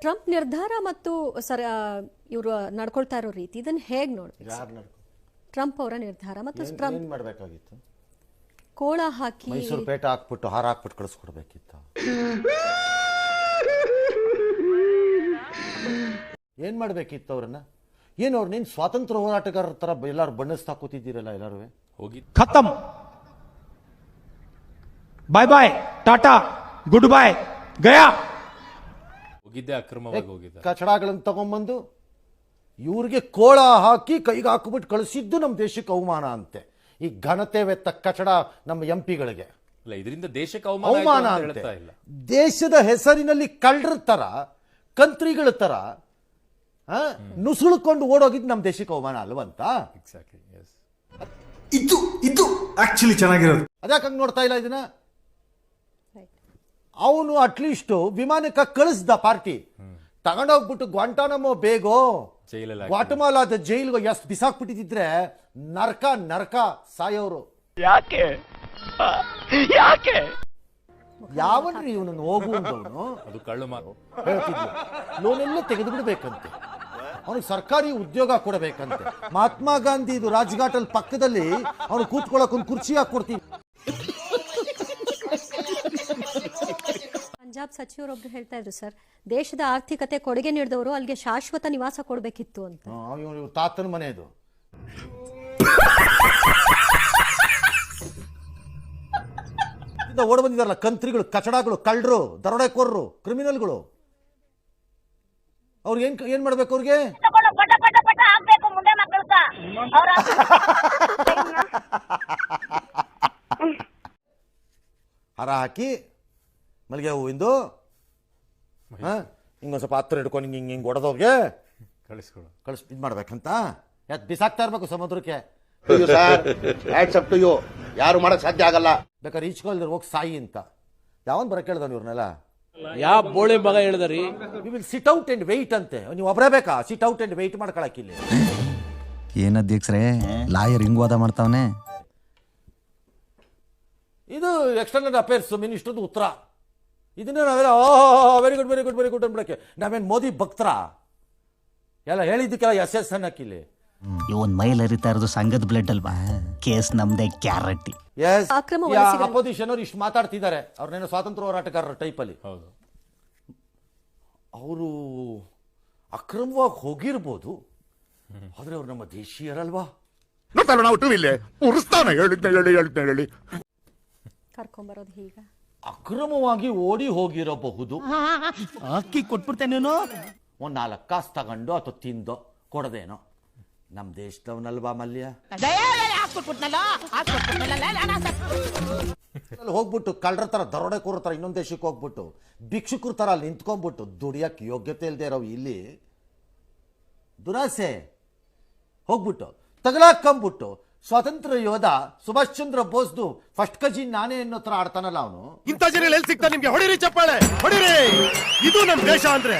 Trump ನಿರ್ಧಾರ ಮತ್ತು ಸರ ಇವರು ನಡ್ಕೊಳ್ತಾ ಇರೋ ರೀತಿ ಇದನ್ನ ಹೇಗ್ ನೋಡ್ಬೇಕು ಯಾರು ನಡ್ಕೊ ಟ್ರಂಪ್ ಅವರ ನಿರ್ಧಾರ ಮತ್ತು ಟ್ರಂಪ್ ಏನ್ ಮಾಡ್ಬೇಕಾಗಿತ್ತು ಕೋಳ ಹಾಕಿ ಮೈಸೂರು ಪೇಟ ಹಾಕ್ಬಿಟ್ಟು ಹಾರ ಹಾಕ್ಬಿಟ್ಟು ಕಳಿಸ್ಕೊಡ್ಬೇಕಿತ್ತು ಏನ್ ಮಾಡ್ಬೇಕಿತ್ತು ಅವ್ರನ್ನ ಏನು ಅವ್ರು ನೀನ್ ಸ್ವಾತಂತ್ರ್ಯ ಹೋರಾಟಗಾರರ ತರ ಎಲ್ಲಾರು ಬಣ್ಣಿಸ್ತಾ ಕೂತಿದ್ದೀರಲ್ಲ ಎಲ್ಲಾರು ಹೋಗಿ खत्म bye bye tata goodbye गया ಹೋಗಿದ್ದೆ ಅಕ್ರಮವಾಗಿ ಹೋಗಿದ್ದೆ. ಕಚಡಗಳನ್ನ ತಗೊಂಬಂದು ಇವ್ರಿಗೆ ಕೋಳ ಹಾಕಿ ಕೈಗೆ ಹಾಕಿಬಿಟ್ಟು ಕಳಿಸಿದ್ದು ನಮ್ಮ ದೇಶಕ್ಕೆ ಅವಮಾನ ಅಂತೆ. ಈ ಘನತೆ ವೆತ್ತ ಕಚಡ ನಮ್ಮ ಎಂ ಪಿಗಳಿಗೆ ಇಲ್ಲ ಇದರಿಂದ ದೇಶಕ್ಕೆ ಅವಮಾನ ಆಯ್ತು ಅವಮಾನ ಅಂತ ಅಂತೆ. ಹೇಳ್ತಾ ಇಲ್ಲ. ದೇಶದ ಹೆಸರಿನಲ್ಲಿ ಕಳ್ಳರ ತರ ಕಂತ್ರಿಗಳ ತರ ಆ, ನುಸುಳ್ಕೊಂಡು ಓಡೋಗಿದ್ದು ನಮ್ಮ ದೇಶಕ್ಕೆ ಅವಮಾನ ಅಲ್ವಂತ? ಎಕ್ಸಾಕ್ಟ್ಲಿ ಎಸ್ ಇದು ಇದು ಆಕ್ಚುಲಿ ಚೆನ್ನಾಗಿರೋದು. ಅದ್ಯಾಕೆ ಹಂಗೆ ನೋಡ್ತಾ ಇಲ್ಲ ಇದನ್ನ. ಅವನು ಅಟ್ಲೀಸ್ಟ್ ವಿಮಾನಕ್ಕೆ ಕಳಿಸ್ದ ಪಾರ್ಟಿ. ತಗೊಂಡೋಗ್ಬಿಟ್ಟು ಗ್ವಾಂಟಾನಮೋ ಬೇಗೋ. ಗ್ವಾಟಮಾಲಾದ ಜೈಲ್ಗೆ ಎಷ್ಟು ಬಿಸಾಕ್ಬಿಟ್ಟಿದ್ರೆ ನರ್ಕ ನರ್ಕ ಸಾಯೋರು. ಯಾವನ್ರಿ ಇವನನ್ನು ಹೋಗು ಅಂದವನು? ಅದು ಕಳ್ಳು ಮಾತು. ಹೇಳ್ತಿದ್ಲು ಲೋನೆಲ್ಲ ತೆಗೆದು ಬಿಡ್ಬೇಕಂತೆ ಅವನಿಗೆ ಸರ್ಕಾರಿ ಉದ್ಯೋಗ ಕೊಡಬೇಕಂತೆ. ಮಹಾತ್ಮ ಗಾಂಧಿ ಇದು ರಾಜ್ಘಾಟಲ್ಲಿ ಪಕ್ಕದಲ್ಲಿ ಅವನು ಕೂತ್ಕೊಳ್ಳೋಕೆ ಒಂದು ಕುರ್ಚಿ ಹಾಕೊಡ್ತೀವಿ ಪಂಜಾಬ್ ಸಚಿವರೊಬ್ರು ಹೇಳ್ತಾ ಇದ್ರು ಸರ್ ದೇಶದ ಆರ್ಥಿಕತೆ ಕೊಡುಗೆ ನೀಡಿದವರು ಅಲ್ಲಿಗೆ ಶಾಶ್ವತ ನಿವಾಸ ಕೊಡಬೇಕಿತ್ತು ಅಂತ. ತಾತನ ಮನೆ ಇದು. ಓಡ್ ಬಂದಿದಾರಲ್ಲ ಕಂತ್ರಿಗಳು ಕಚಡಗಳು ಕಳ್ಳರು ದರೋಡೆಕೋರರು ಕ್ರಿಮಿನಲ್ಗಳು. ಅವ್ರಿಗೆ ಏನ್ ಏನ್ ಮಾಡ್ಬೇಕು ಅವ್ರಿಗೆ? ಹಾರ ಹಾಕಿ ಮಲ್ಲಿಗೆ ಹೂವಿಂದು ಹಾ? ಹಿಂಗೊಂದು ಸ್ವಲ್ಪ ಹತ್ರ ಹಿಡ್ಕೊಂಡು ಹಿಂಗೆ ಹಿಂಗೆ ಹಿಂಗೆ ಹೊಡೆದವ್ರಿಗೆ ಕಳಿಸ್ಕೊಡು. ಕಳಿಸ್ ಇದು ಮಾಡ್ಬೇಕಂತ? ಯಾಕೆ ಬಿಸಾಕ್ತಾ ಇರ್ಬೇಕು ಸಮುದ್ರಕ್ಕೆ. Sir hats off to you ಯಾರು ಮಾಡಕ್ಕೆ ಸಾಧ್ಯ ಆಗಲ್ಲ. ಬೇಕಾದ್ರೆ ಈಚ್ಕೊಳ್ದ್ರೆ ಹೋಗಿ ಸಾಯಿ ಅಂತ. ಯಾವನ್ ಬರ ಕೇಳ್ದವ್ ಇವ್ರನ್ನೆಲ್ಲ ಯಾವ ಬೋಳಿ ಮಗ ಹೇಳಿದ್ರಿ? You will sit out and wait ಅಂತೆ. ನೀವು ಒಬ್ಬರೇ ಬೇಕಾ? ಸಿಟ್ ಔಟ್ ಅಂಡ್ ವೆಯ್ಟ್ ಮಾಡ್ಕೊಳಕ್ಕಿಲ್ಲ ಏನ್ ಅಧ್ಯಕ್ಷರೇ? ಲಾಯರ್ ಹಿಂಗ್ ವಾದ ಮಾಡ್ತಾವನೆ? ಇದು ಎಕ್ಸ್ಟರ್ನಲ್ ಅಫೇರ್ಸ್ ಮಿನಿಸ್ಟರ್ದು ಉತ್ತರ. ಇದನ್ನ ನಾವೆಲ್ಲ ಓ very good very good very good ಅನ್ಬಿಡಕ್ಕೆ ನಾವೇನು ಮೋದಿ ಭಕ್ತರ? ಎಲ್ಲ ಹೇಳಿದ್ದಕ್ಕೆಲ್ಲ ಎಸ್ ಎಸ್ ಅನ್ನಕ್ಕಿಲ್ಲಿ ಇವನ್ ಮೈಲ್ ಹರಿತಾ ಇರೋದು ಸಂಘದ ಬ್ಲಡ್ ಅಲ್ವಾ? ಕೇಸ್ ನಮ್ದೇ ಕ್ಯಾರೆಟಿ. ಎಸ್ ಅಕ್ರಮ ವಲಸಿಗರ- ಅಪೋಸಿಷನ್ ಅವ್ರು ಇಷ್ಟು ಮಾತಾಡ್ತಿದ್ದಾರೆ. ಅವ್ರನ್ನೇನೋ ಸ್ವಾತಂತ್ರ್ಯ ಹೋರಾಟಗಾರರ ಟೈಪಲ್ಲಿ ಹೌದು. ಅವರು ಅಕ್ರಮವಾಗಿ ಹೋಗಿರ್ಬೋದು ಆದ್ರೆ ಅವ್ರು ನಮ್ಮ ದೇಶೀಯರಲ್ವಾ? ನಾವು ಟೂ ಇಲ್ಲೇ. ಉರಿಸ್ತಾನೆ ಹೇಳಿದ್ನ ಹೇಳಿ ಹೇಳಿದ್ನ ಹೇಳಿ ಕರ್ಕೊಂಬರೋದು ಹೀಗ. ಅಕ್ರಮವಾಗಿ ಓಡಿ ಹೋಗಿರಬಹುದು ಅಕ್ಕಿ ಕೊಟ್ಬಿಡ್ತೇನೆ ಒಂದ್ ನಾಲ್ಕು ಕಾಸು ತಗೊಂಡು ಅಥವಾ ತಿಂದೋ ಕೊಡದೇನೋ ನಮ್ಮ ದೇಶದವನಲ್ವಾ ಮಲ್ಯ ಅಲ್ಲಿ ಹೋಗ್ಬಿಟ್ಟು ಕಳ್ಳರ ತರ ದರೋಡೆ ತರ ಇನ್ನೊಂದು ದೇಶಕ್ಕೆ ಹೋಗ್ಬಿಟ್ಟು ಭಿಕ್ಷುಕರ ತರ ಅಲ್ಲಿ ನಿಂತ್ಕೊಂಡ್ಬಿಟ್ಟು ದುಡಿಯೋಕ್ಕೆ ಯೋಗ್ಯತೆ ಇಲ್ಲದೆ ಇರೋ ಇಲ್ಲಿ ದುರಾಸೆ ಹೋಗ್ಬಿಟ್ಟು ತಗಲಾಕೊಂಬಿಟ್ಟು ಸ್ವಾತಂತ್ರ್ಯ ಯೋಧ ಸುಭಾಷ್ ಚಂದ್ರ ಬೋಸ್ದು ಫಸ್ಟ್ ಕಜಿ ನಾನೇ ಅನ್ನೋ ತರ ಆಡ್ತಾನಲ್ಲ ಅವನು? ಇಂಥ ಜನ ಎಲ್ಲಿ ಸಿಗ್ತಾ ನಿಮ್ಗೆ? ಹೊಡಿರಿ ಚಪ್ಪಾಳೆ ಹೊಡಿರಿ! ಇದು ನಮ್ಮ ದೇಶ ಅಂದ್ರೆ.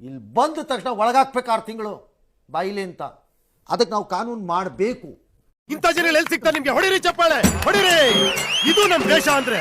ಇಲ್ಲಿ ಬಂದ ತಕ್ಷಣ ಒಳಗಾಕ್ಬೇಕು ಆರು ತಿಂಗಳು ಬಾಯಿಲಿ ಅಂತ. ಅದಕ್ಕೆ ನಾವು ಕಾನೂನು ಮಾಡಬೇಕು. ಇಂಥ ಜನ ಎಲ್ಲಿ ಸಿಗ್ತಾ ನಿಮ್ಗೆ? ಹೊಡಿರಿ ಚಪ್ಪಾಳೆ ಹೊಡಿರಿ! ಇದು ನಮ್ಮ ದೇಶ ಅಂದ್ರೆ.